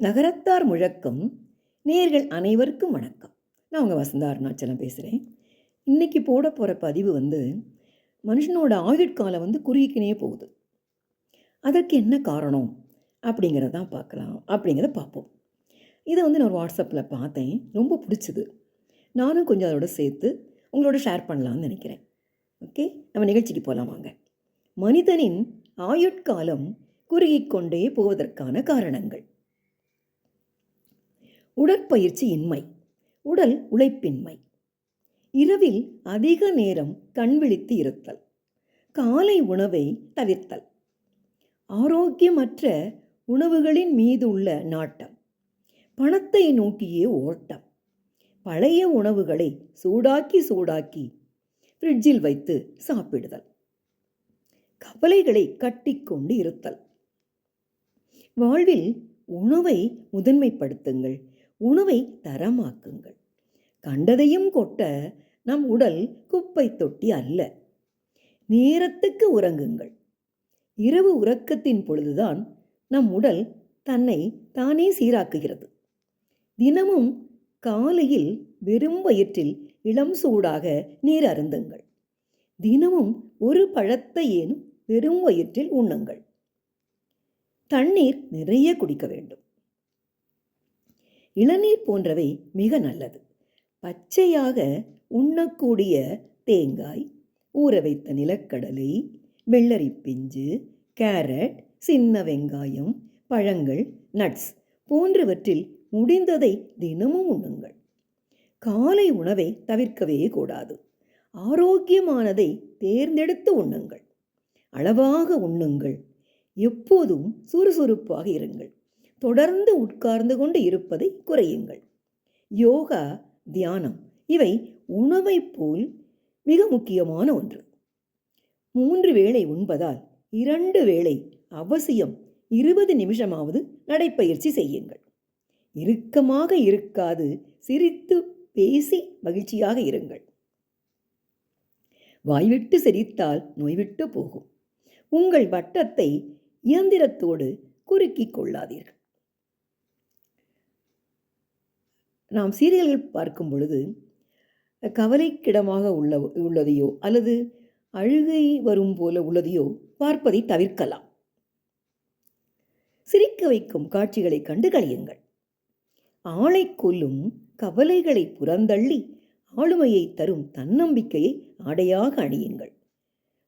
நகரத்தார் முழக்கம் நேர்கள் அனைவருக்கும் வணக்கம். நான் உங்கள் வசந்தா அருணாச்சலம் பேசுகிறேன் இன்றைக்கி போட போகிற பதிவு வந்து மனுஷனோட ஆயுட்காலம் வந்து குறுகிக்கினே போகுது. அதற்கு என்ன காரணம்? அப்படிங்கிறத தான் பார்க்கலாம். அப்படிங்கிறத பார்ப்போம். இதை வந்து நான் வாட்ஸ்அப்பில் பார்த்தேன். ரொம்ப பிடிச்சிது. நானும் கொஞ்சம் அதோட சேர்த்து உங்களோட ஷேர் பண்ணலாம்னு நினைக்கிறேன். ஓகே நம்ம நிகழ்ச்சிக்கு போகலாம் வாங்க. மனிதனின் ஆயுட்காலம் குறுகிக்கொண்டே போவதற்கான காரணங்கள். உடற்பயிற்சி இன்மை உடல் உழைப்பின்மை. இரவில் அதிக நேரம் கண் விழித்து இருத்தல் காலை உணவை தவிர்த்தல் ஆரோக்கியமற்ற உணவுகளின் மீது உள்ள நாட்டம் பணத்தை நோக்கியே ஓட்டம் பழைய உணவுகளை சூடாக்கி சூடாக்கி ஃப்ரிட்ஜில் வைத்து சாப்பிடுதல் கவலைகளை கட்டிக்கொண்டு இருத்தல். வாழ்வில் உணவை முதன்மைப்படுத்துங்கள். உணவை தரமாக்குங்கள். கண்டதையும் கொட்ட நம் உடல் குப்பை தொட்டி அல்ல. நேரத்துக்கு உறங்குங்கள். இரவு உறக்கத்தின் பொழுதுதான் நம் உடல் தன்னை தானே சீராக்குகிறது. தினமும் காலையில் வெறும் வயிற்றில் இளம் சூடாக நீர் அருந்துங்கள். தினமும் ஒரு பழத்தை ஏனும் வெறும் வயிற்றில் உண்ணுங்கள். தண்ணீர் நிறைய குடிக்க வேண்டும். இளநீர் போன்றவை மிக நல்லது. பச்சையாக உண்ணக்கூடிய தேங்காய் ஊற வைத்த நிலக்கடலை வெள்ளரி பிஞ்சு கேரட் சின்ன வெங்காயம் பழங்கள் நட்ஸ் போன்றவற்றில் முடிந்ததை தினமும் உண்ணுங்கள். காலை உணவை தவிர்க்கவே கூடாது. ஆரோக்கியமானதை தேர்ந்தெடுத்து உண்ணுங்கள். அளவாக உண்ணுங்கள். எப்போதும் சுறுசுறுப்பாக இருங்கள். தொடர்ந்து உட்கார்ந்து கொண்டு இருப்பதை குறையுங்கள். யோகா தியானம் இவை உணவை போல் மிக முக்கியமான ஒன்று. மூன்று வேளை உண்பதால் இரண்டு வேளை அவசியம் இருபது நிமிஷமாவது நடைப்பயிற்சி செய்யுங்கள். இறுக்கமாக இருக்காது சிரித்து பேசி மகிழ்ச்சியாக இருங்கள். வாய்விட்டு சிரித்தால் நோய்விட்டு போகும். உங்கள் வட்டத்தை இயந்திரத்தோடு குறுக்கிக் கொள்ளாதீர்கள். நாம் சீரியல்கள் பார்க்கும் பொழுது கவலைக்கிடமாக உள்ள உள்ளதையோ அல்லது அழுகை வரும் போல உள்ளதையோ பார்ப்பதை தவிர்க்கலாம். சிரிக்க வைக்கும் காட்சிகளை கண்டு கழியுங்கள் ஆளை கொல்லும் கவலைகளை புறந்தள்ளி ஆளுமையை தரும் தன்னம்பிக்கையை ஆடையாக அணியுங்கள்.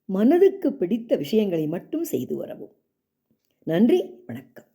மனதுக்கு பிடித்த விஷயங்களை மட்டும் செய்து வரவும். நன்றி வணக்கம்.